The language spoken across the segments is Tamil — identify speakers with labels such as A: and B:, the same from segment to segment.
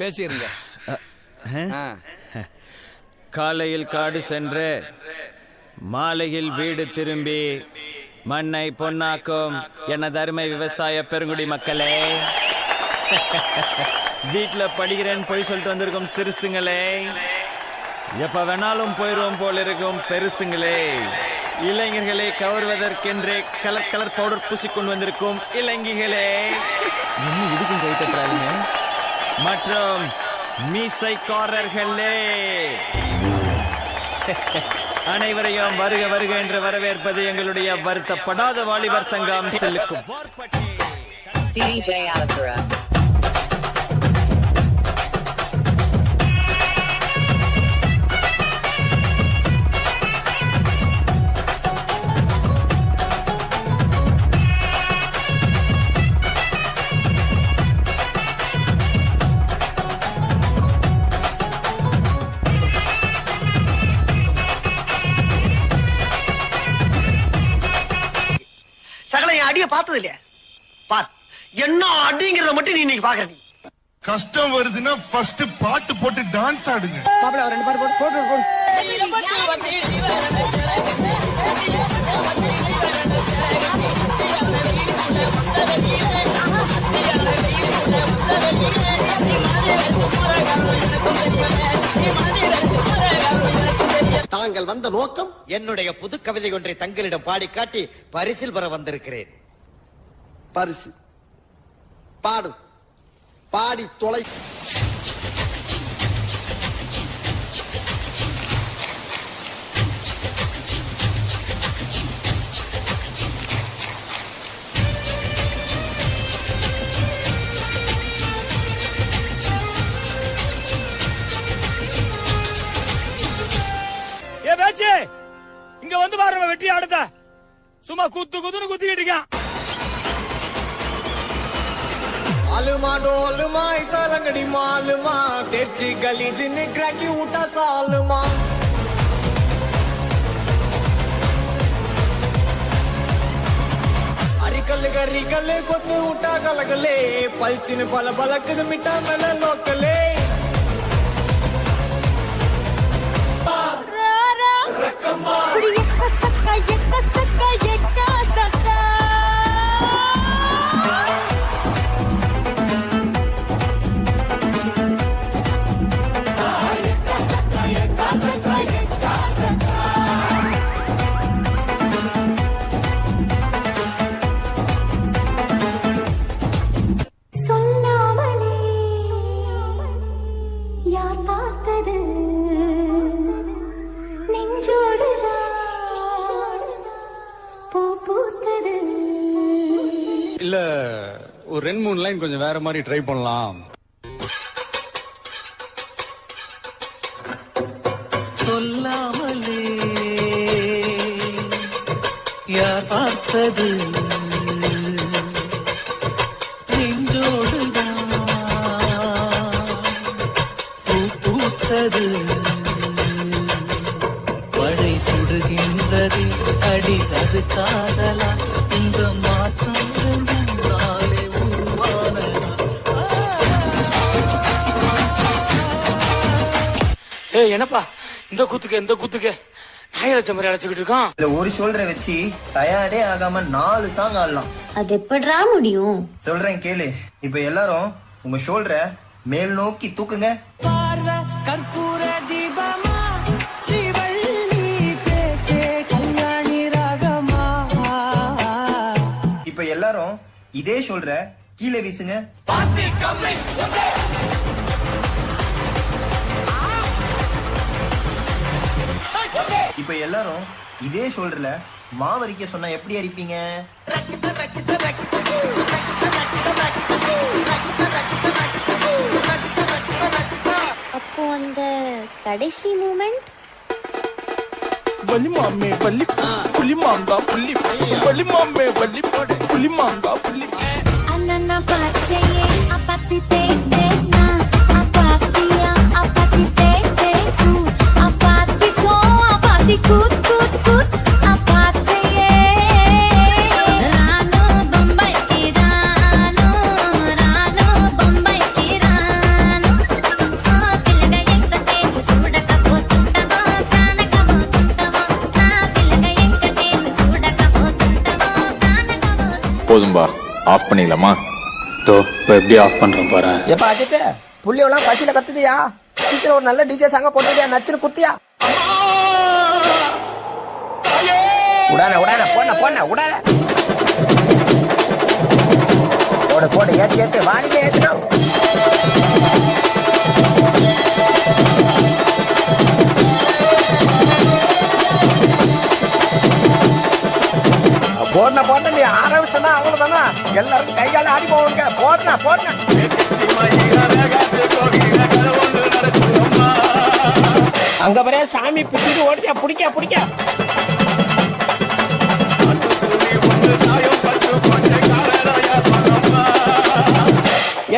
A: பேசிருங்க ஆ.
B: காலையில் காடு சென்று மாலையில் வீடு திரும்பி மண்ணை பொன்னாக்கும் எனது அருமை விவசாய பெருங்குடி மக்களே. வீட்டுல படிக்கிறேன்னு போய் சொல்லிட்டு வந்திருக்கும் சிறுசுங்களே. எப்ப வேணாலும் போயிரும் போல இருக்கும் பெருசுங்களே. இளைஞர்களை கவர்வதற்கென்றே கலர் கலர் பவுடர் பூசிக்கொண்டு வந்திருக்கும் இளைஞர்களே இன்னும் இதுக்கும் கை மற்றும் மீசைக்காரர்களே. அனைவரையும் வருக வருக என்று வரவேற்பது எங்களுடைய வருத்தப்படாத வாலிபர் சங்கம் செல்லுக்கும்.
C: பார்த்தது இல்லையா? பார் என்ன அடிங்கிறத மட்டும் நீ இன்னைக்கு பாக்குற நீ
D: கஷ்டம் வருதுன்னா ஃபர்ஸ்ட் பாட்டு போட்டு டான்ஸ் ஆடுங்க.
C: மாப்பிள்ள ரெண்டு பாட்டு போட்டு போட்டு போட்டு
E: தாங்கள் வந்த நோக்கம்
F: என்னுடைய புது கவிதை ஒன்றை தங்களிடம் பாடி காட்டி பரிசில் பெற வந்திருக்கிறேன்.
E: பரிசு. பாடு. பாடி தொலை.
G: இங்க வந்து பாருங்க வெட்டி ஆடுத சும்மா குத்து குத்துன்னு குத்திக்கிட்டு இருக்கான்.
H: ஆளுமா டோலுமா சலங்கடி மாலுமா தேர்ச்சி கலிஜின்னு கிராக்கி விட்டா சாலுமா. அரிக்கல்லு கரிக்கல்லு
I: கொத்து விட்டா கலகலே பல்ச்சின்னு பல பலக்குது
H: மிட்டா மேல லோக்கலே மூணு லைன் கொஞ்சம் வேற மாதிரி ட்ரை பண்ணலாம்.
E: சொல்லாமலே யார் பார்த்தது? பூ பூத்தது. மழை சுடுகின்றது அடி அது காதலா இந்த
G: ஏய் என்னப்பா? இந்த குத்துக்கு இந்த குத்துக்கு. நாய் அழைச்ச மாதிரி அழைச்சுக்கிட்டு இருக்கான்.
E: இதுல ஒரு ஷோல்டரை வச்சு டயர்டே ஆகாம நாலு சாங் ஆடலாம்.
I: அது எப்படிரா முடியும்?
E: சொல்றேன் கேளு. இப்ப எல்லாரும் உங்க ஷோல்டரை மேல் நோக்கி தூக்குங்க. இப்ப எல்லாரும் இதே ஷோல்டரை கீழே வீசுங்க. இப்ப எல்லாரும் இதே ஷோல்டர்ல மாவரிக்க சொன்னா எப்படி அரிப்பீங்க?
I: அப்போ அந்த கடைசி மூமெண்ட்
D: வலி மாமே வலி புலி மாங்கா புள்ளி வலி மாமே வலி புலி மாங்கா புள்ளி
I: அண்ணா பாச்சையே
D: போதும்பா. ஆஃப் பண்ணிடலாமா
A: தோ இப்போ எப்படி ஆஃப் பண்றோம் பாரு.
H: எப்ப அஜித் புள்ளியெல்லாம் பசியில கத்துதியா? சீக்கிரம் ஒரு நல்ல டிஜே சாங்க போட்டுட்டியா நச்சுன்னு குத்தியா? உடான உடான போன போன உடான போடு போடு ஏத்து ஏத்து வாணிக்கே ஏத்துடும் போடன போட்ட நீ ஆரம்பிச்சனா அவ்வளவுதானா? எல்லாரும் கை கால ஆடி போவாங்க. போடன போடன. அங்க வரைய சாமி பிடிச்சிட்டு ஓடிக்க பிடிக்க பிடிக்க.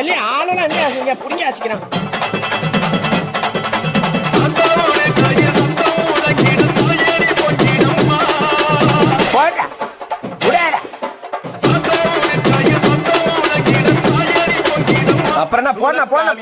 H: எல்லாம் ஆளுநர் என்ன பிடிக்க வச்சுக்கிறான் ponla, ponla.